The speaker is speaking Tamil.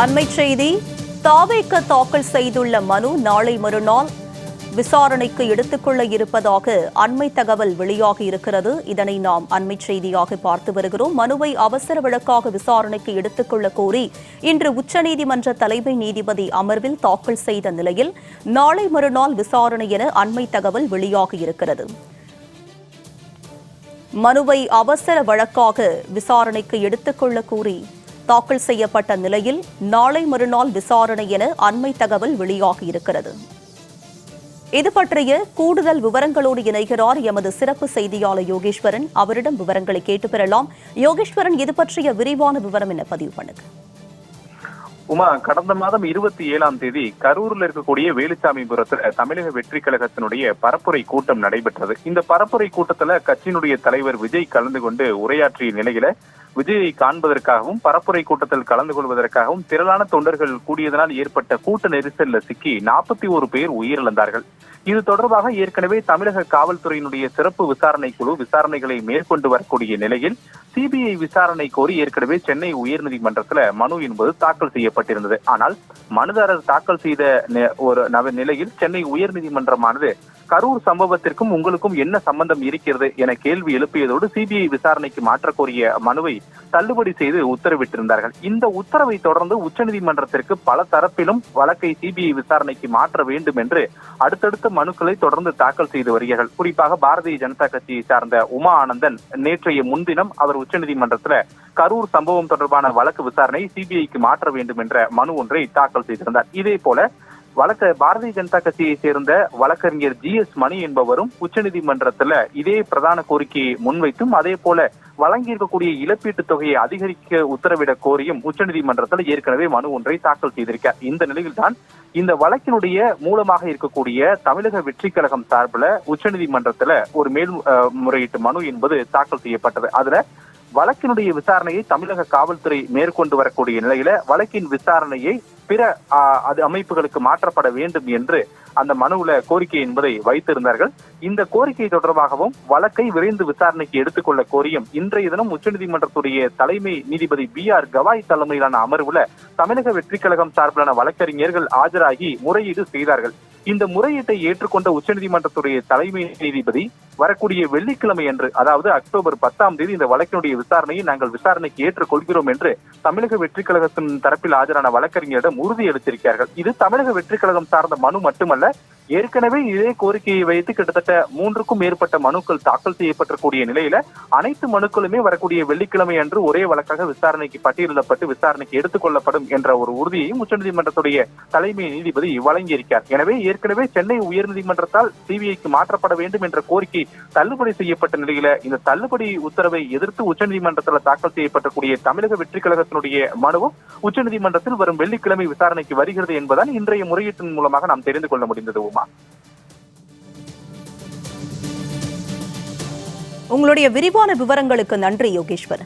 அண்மை செய்தி தாவேக்க தாக்கல் செய்துள்ள மனு நாளை மறுநாள். விசாரணைக்கு எடுத்துக்கொள்ள இருப்பதாக அண்மை தகவல் வெளியாகி இருக்கிறது. இதனை நாம் அண்மை செய்தியாக பார்த்து வருகிறோம். மனுவை அவசர வழக்காக விசாரணைக்கு எடுத்துக்கொள்ள கோரி இன்று உச்சநீதிமன்ற தலைமை நீதிபதி அமர்வில் தாக்கல் செய்த நிலையில் நாளை மறுநாள் விசாரணை என அண்மை தகவல் வெளியாகி இருக்கிறது. மனுவை அவசர வழக்காக விசாரணைக்கு எடுத்துக்கொள்ள கூறி தாக்கல் செய்யப்பட்ட நிலையில் நாளை மறுநாள் விசாரணை என அண்மை தகவல் வெளியாகியிருக்கிறது இது பற்றிய கூடுதல் விவரங்களோடு இணைகிறார் எமது சிறப்பு செய்தியாளர் யோகேஸ்வரன். அவரிடம் விவரங்களை கேட்டு பெறலாம். யோகேஸ்வரன் இது பற்றிய விரிவான விவரம் என்ன? பதிவு பண்ணுங்க. உமா கடந்த மாதம் இருபத்தி ஏழாம் தேதி கரூரில் இருக்கக்கூடிய வேலுச்சாமிபுரத்துல தமிழக வெற்றி கழகத்தினுடைய பரப்புரை கூட்டம் நடைபெற்றது. இந்த பரப்புரை கூட்டத்துல கட்சியினுடைய தலைவர் விஜய் கலந்து கொண்டு உரையாற்றிய நிலையில விஜயை காண்பதற்காகவும் பரப்புரை கூட்டத்தில் கலந்து கொள்வதற்காகவும் திரளான தொண்டர்கள் கூடியதனால் ஏற்பட்ட கூட்ட நெரிசல்ல சிக்கி நாற்பத்தி ஒரு பேர் உயிரிழந்தார்கள். இது தொடர்பாக ஏற்கனவே தமிழக காவல்துறையினுடைய சிறப்பு விசாரணை குழு விசாரணைகளை மேற்கொண்டு வரக்கூடிய நிலையில் சிபிஐ விசாரணை கோரி ஏற்கனவே சென்னை உயர்நீதிமன்றத்தில் மனு என்பது தாக்கல் செய்யப்பட்டிருந்தது. ஆனால் மனுதாரர் தாக்கல் செய்த ஒரு நவ- நிலையில் சென்னை உயர்நீதிமன்றமானது கரூர் சம்பவத்திற்கும் உங்களுக்கும் என்ன சம்பந்தம் இருக்கிறது என கேள்வி எழுப்பியதோடு சிபிஐ விசாரணைக்கு மாற்றக் கோரிய மனுவை தள்ளுபடி செய்து உத்தரவிட்டிருந்தார்கள். இந்த உத்தரவை தொடர்ந்து உச்சநீதிமன்றத்திற்கு பல தரப்பிலும் வழக்கை சிபிஐ விசாரணைக்கு மாற்ற வேண்டும் என்று அடுத்தடுத்த மனுக்களை தொடர்ந்து தாக்கல் செய்து வருகிறார்கள். குறிப்பாக பாரதிய ஜனதா கட்சியை சார்ந்த உமா ஆனந்தன் நேற்றைய முன்தினம் அவர் உச்சநீதிமன்றத்தில் கரூர் சம்பவம் தொடர்பான வழக்கு விசாரணை சிபிஐக்கு மாற்ற வேண்டும் என்ற மனு ஒன்றை தாக்கல் செய்திருந்தார். இதே போல வழக்க பாரதிய ஜனதா கட்சியை சேர்ந்த வழக்கறிஞர் ஜி எஸ் மணி என்பவரும் உச்சநீதிமன்றத்துல இதே பிரதான கோரிக்கையை முன்வைத்தும் அதே போல வழங்கியிருக்கக்கூடிய இழப்பீட்டுத் தொகையை அதிகரிக்க உத்தரவிட கோரியும் உச்சநீதிமன்றத்தில் ஏற்கனவே மனு ஒன்றை தாக்கல் செய்திருக்கார். இந்த நிலையில்தான் இந்த வழக்கினுடைய மூலமாக இருக்கக்கூடிய தமிழக வெற்றி கழகம் சார்பில் உச்சநீதிமன்றத்தில் ஒரு மேல் முறையீட்டு மனு என்பது தாக்கல் செய்யப்பட்டது. அதுல வழக்கினுடைய விசாரணையை தமிழக காவல்துறை மேற்கொண்டு வரக்கூடிய நிலையில வழக்கின் விசாரணையை பிற அது அமைப்புகளுக்கு மாற்றப்பட வேண்டும் என்று அந்த மனுவுல கோரிக்கை என்பதை வைத்திருந்தார்கள். இந்த கோரிக்கை தொடர்பாகவும் வழக்கை விரைந்து விசாரணைக்கு எடுத்துக்கொள்ள கோரியும் இன்றைய தினம் உச்சநீதிமன்றத்துடைய தலைமை நீதிபதி பி ஆர் கவாய் தலைமையிலான அமர்வுல தமிழக வெற்றிக்கழகம் சார்பிலான வழக்கறிஞர்கள் ஆஜராகி முறையீடு செய்தார்கள். இந்த முறையீட்டை ஏற்றுக்கொண்ட உச்சநீதிமன்றத்துடைய தலைமை நீதிபதி வரக்கூடிய வெள்ளிக்கிழமை அன்று அதாவது அக்டோபர் பத்தாம் தேதி இந்த வழக்கினுடைய விசாரணையை நாங்கள் விசாரணைக்கு ஏற்றுக்கொள்கிறோம் என்று தமிழக வெற்றி கழகத்தின் தரப்பில் ஆஜரான வழக்கறிஞரிடம் உறுதியளித்திருக்கிறார்கள் இது தமிழக வெற்றி கழகம் சார்ந்த மனு மட்டுமல்ல ஏற்கனவே இதே கோரிக்கையை வைத்து கிட்டத்தட்ட மூன்றுக்கும் மேற்பட்ட மனுக்கள் தாக்கல் செய்யப்பட்டிருக்கூடிய நிலையில அனைத்து மனுக்களுமே வரக்கூடிய வெள்ளிக்கிழமை அன்று ஒரே வழக்காக விசாரணைக்கு பட்டியலிடப்பட்டு விசாரணைக்கு எடுத்துக்கொள்ளப்படும் என்ற ஒரு உறுதியையும் உச்சநீதிமன்றத்துடைய தலைமை நீதிபதி வழங்கியிருக்கார் எனவே ஏற்கனவே சென்னை உயர்நீதிமன்றத்தால் சிபிஐக்கு மாற்றப்பட வேண்டும் என்ற கோரிக்கை தள்ளுபடி செய்யப்பட்ட நிலையில இந்த தள்ளுபடி உத்தரவை எதிர்த்து உச்சநீதிமன்றத்தில் தாக்கல் செய்யப்பட்டக்கூடிய தமிழக வெற்றிக்கழகத்தினுடைய மனுவும் உச்சநீதிமன்றத்தில் வரும் வெள்ளிக்கிழமை விசாரணைக்கு வருகிறது என்பதால் இன்றைய முறையீட்டின் மூலமாக நாம் தெரிந்து கொள்ள முடிந்தது. உமா உங்களுடைய விரிவான விவரங்களுக்கு நன்றி யோகேஸ்வரன்.